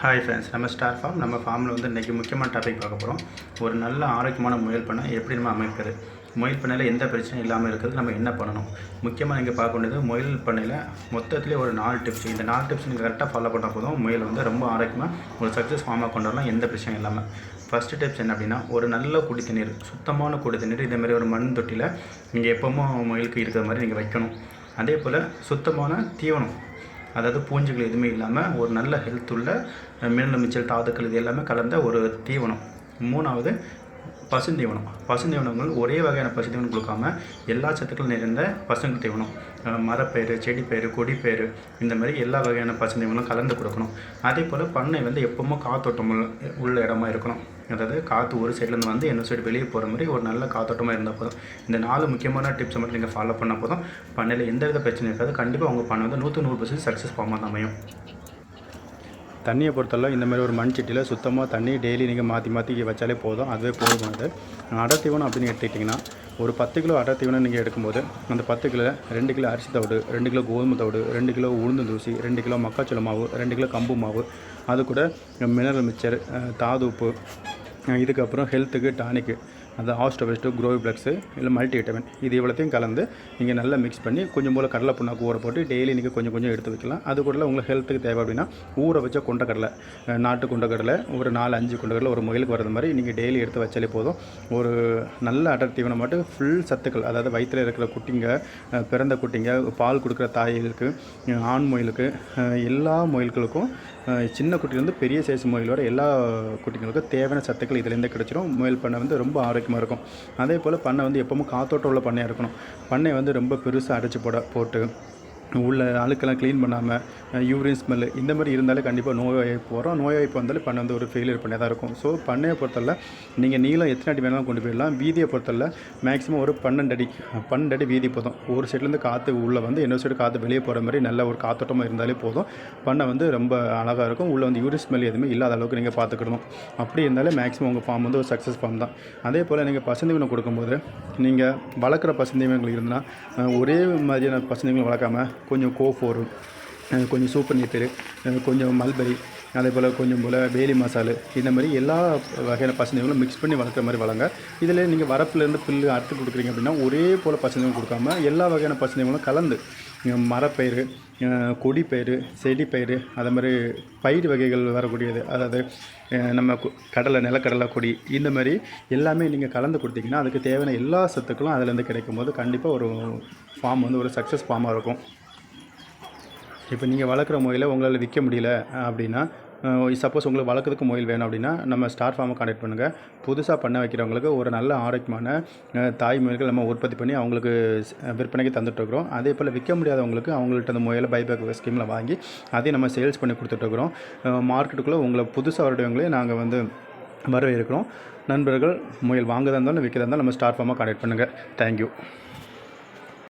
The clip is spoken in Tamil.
ஹாய் ஃப்ரெண்ட்ஸ் நம்ம ஸ்டார் ஃபார்ம் நம்ம ஃபார்மில் வந்து இன்றைக்கி முக்கியமான டாபிக் பார்க்க போகிறோம் ஒரு நல்ல ஆரோக்கியமான முயல் பண்ணை எப்படி நம்ம அமைக்கிறது முயல் பண்ணையில் எந்த பிரச்சனையும் இல்லாமல் இருக்கிறது நம்ம என்ன பண்ணணும்? முக்கியமாக நீங்கள் பார்க்க வேண்டியது முயல் பண்ணையில் மொத்தத்திலே ஒரு நாலு டிப்ஸ் இந்த நாலு டிப்ஸ் நீங்கள் கரெக்டாக ஃபாலோ பண்ண போதும். முயல் வந்து ரொம்ப ஆரோக்கியமாக ஒரு சக்ஸஸ் ஃபார்மாக கொண்டு வரலாம். எந்த பிரச்சனையும் இல்லாமல் ஃபஸ்ட்டு டிப்ஸ் என்ன அப்படின்னா ஒரு நல்ல குடி தண்ணீர் சுத்தமான குடி தண்ணீர். இதே மாதிரி ஒரு மண் தொட்டியில் நீங்கள் எப்போவும் முயலுக்கு இருக்கிற மாதிரி நீங்கள் வைக்கணும். அதே போல் சுத்தமான தீவனம். அதாவது பூஞ்சுகள் எதுவுமே இல்லாமல் ஒரு நல்ல ஹெல்த் உள்ள மினரல் மிச்சல் தாதுக்கள் இது எல்லாமே கலந்த ஒரு தீவனம். மூணாவது பசுந்தீவனம் பசுந்தீவனங்கள் ஒரே வகையான பசுந்தீவனம் கொடுக்காம எல்லா சத்துக்களும் நிறைந்த பசுங்கு தீவனம். அஹ் மரப்பயிறு செடிப்பயிறு கொடிப்பயிறு இந்த மாதிரி எல்லா வகையான பசுந்தீவனம் கலந்து கொடுக்கணும். அதே போல் பண்ணை வந்து எப்பவுமே காத்தோட்டம் உள்ள- உள்ள இடமா இருக்கணும். அதாவது காற்று ஒரு சைட்லேருந்து வந்து இன்னொரு சைடு வெளியே போகிற மாதிரி ஒரு நல்ல காத்தோட்டமாக இருந்தால் போதும். இந்த நாலு முக்கியமான டிப்ஸை மட்டும் நீங்கள் ஃபாலோ பண்ணால் போதும். பண்ணையில் எந்த வித பிரச்சனையும் இருக்காது. கண்டிப்பாக உங்கள் பண்ணை வந்து நூற்று நூறு பர்சன்ட் சக்ஸஸ் ஃபார்மாக தான் அமையும். தண்ணியை பொறுத்தளவு இந்த மாதிரி ஒரு மண் சட்டியில் சுத்தமாக தண்ணி டெய்லி நீங்கள் மாற்றி மாற்றி வச்சாலே போதும். அதுவே போதுமானது அடை தீவனம் அப்படின்னு எடுத்துக்கிட்டிங்கன்னா ஒரு பத்து கிலோ அடை தீவனம் நீங்கள் எடுக்கும்போது அந்த பத்து கிலோ ரெண்டு கிலோ அரிசி தவிடு ரெண்டு கிலோ கோதுமை தவிடு ரெண்டு கிலோ உளுந்து தூசி ரெண்டு கிலோ மக்காச்சோள மாவு ரெண்டு கிலோ கம்பு மாவு அது கூட மினரல் மிக்சர் தாது உப்பு இதுக்கப்புறம் ஹெல்த்துக்கு டானிக்கு அந்த ஆஸ்டோபெஸ்ட்டு க்ரோவி பிளக்ஸு இல்லை மல்டி விட்டமின் இது இவ்வளோத்தையும் கலந்து நீங்கள் நல்லா மிக்ஸ் பண்ணி கொஞ்சம் போல் கடலை புண்ணாக்கு ஊற போட்டு டெய்லி நீங்கள் கொஞ்சம் கொஞ்சம் எடுத்து வைக்கலாம். அது கூட உங்களுக்கு ஹெல்த்துக்கு தேவை அப்படின்னா ஊற வச்ச கொண்டக்கடலை நாட்டு கொண்டக்கடலை ஒரு நாலு அஞ்சு கொண்டக்கடலை ஒரு முயலுக்கு வரது மாதிரி நீங்கள் டெய்லி எடுத்து வச்சாலே போதும். ஒரு நல்ல அடர் தீவனம் மட்டும் ஃபுல் சத்துக்கள் அதாவது வயிற்றில் இருக்கிற குட்டிங்க பிறந்த குட்டிங்க பால் கொடுக்குற தாய்களுக்கு ஆண் முயலுக்கு எல்லா முயல்களுக்கும் சின்ன குட்டிலேருந்து பெரிய சைஸ் முயல் எல்லா குட்டிங்களுக்கும் தேவையான சத்துக்கள் இதுலேருந்து கிடைச்சிரும். முயல் பண்ணை வந்து ரொம்ப ஆரோக்கியமாக இருக்கும். அதே போல் பண்ணை வந்து எப்பவும் காத்தோட்டம் உள்ள பண்ணையாக இருக்கணும். பண்ணை வந்து ரொம்ப பெருசாக அடைச்சி போட போட்டு உள்ள அழுக்கெல்லாம் க்ளீன் பண்ணாமல் யூரின் ஸ்மெல்லு இந்த மாதிரி இருந்தாலே கண்டிப்பாக நோய்வாய்ப்பு வரும் நோய்வாய்ப்பு வந்தாலே பண்ண வந்து ஒரு ஃபெயிலியர் பண்ணி தான் இருக்கும். ஸோ பண்ணையை பொறுத்தவரை நீங்கள் நீளம் எத்தனை அடி வேணாலும் கொண்டு போயிடலாம். வீதியை பொறுத்தவரை மேக்ஸிமம் ஒரு பன்னெண்டு அடி பன்னெண்டு அடி வீதி போதும். ஒரு சைட்லேருந்து காற்று உள்ளே வந்து இன்னொரு சைடு காற்று வெளியே போகிற மாதிரி நல்ல ஒரு காத்தோட்டமாக இருந்தாலே போதும். பண்ணை வந்து ரொம்ப அழகாக இருக்கும். உள்ளே வந்து யூரின் ஸ்மெல் எதுவுமே இல்லாத அளவுக்கு நீங்கள் பார்த்துக்கிடணும். அப்படி இருந்தாலே மேக்ஸிமம் உங்கள் ஃபார்ம் வந்து ஒரு சக்ஸஸ் ஃபார்ம் தான். அதே போல் நீங்கள் பசுந்தீவனம் கொடுக்கும்போது நீங்கள் வளர்க்குற பசுந்தீவனங்கள் இருந்தால் ஒரே மாதிரியான பசுந்தீவனம் வளர்க்காம கொஞ்சம் கோஃபோரு அஹ், கொஞ்சம் சூப்பர் நீத்தர் கொஞ்சம் மல்பெரி அதே போல் கொஞ்சம் போல் வேலி மசாலு இந்த மாதிரி எல்லா வகையான பசுந்தீவங்களும் மிக்ஸ் பண்ணி வளர்க்குற மாதிரி வளங்க. இதில் நீங்கள் வரப்புலேருந்து புல்லு அறுத்து கொடுக்குறீங்க அப்படின்னா ஒரே போல் பசுந்தீவனம் கொடுக்காம எல்லா வகையான பசுந்தீவங்களும் கலந்து மரப்பயிறு அஹ், செடி செடிப்பயிறு அதே மாதிரி பயிர் வகைகள் வரக்கூடியது. அதாவது நம்ம கடலை நிலக்கடலை கொடி இந்த மாதிரி எல்லாமே நீங்கள் கலந்து கொடுத்தீங்கன்னா அதுக்கு தேவையான எல்லா சத்துக்களும் அதுலேருந்து கிடைக்கும் போது கண்டிப்பாக ஒரு ஃபார்ம் வந்து ஒரு சக்ஸஸ் ஃபார்மாக இருக்கும். இப்போ நீங்கள் வளர்க்குற முயலை உங்களால் விற்க முடியல அப்படின்னா சப்போஸ் உங்களுக்கு வளர்க்குறதுக்கு முயல் வேணும் அப்படின்னா நம்ம ஸ்டார் ஃபார்மை கான்டாக்ட் பண்ணுங்கள் புதுசாக பண்ண வைக்கிறவங்களுக்கு ஒரு நல்ல ஆரோக்கியமான தாய் முயல்கள் நம்ம உற்பத்தி பண்ணி அவங்களுக்கு விற்பனைக்கு தந்துட்டுருக்குறோம் அதே போல் விற்க முடியாதவங்களுக்கு அவங்கள்ட்ட அந்த முயலை பைபேக் ஸ்கீமில் வாங்கி அதையும் நம்ம சேல்ஸ் பண்ணி கொடுத்துட்ருக்குறோம் மார்க்கெட்டுக்குள்ளே உங்களை புதுசாக வரவங்களே நாங்கள் வந்து வரவேற்கிறோம். நண்பர்கள் முயல் வாங்குறதா இருந்தாலும் விற்கிறதா இருந்தாலும் நம்ம ஸ்டார் ஃபார்மாக கான்டாக்ட் பண்ணுங்கள் தேங்க்யூ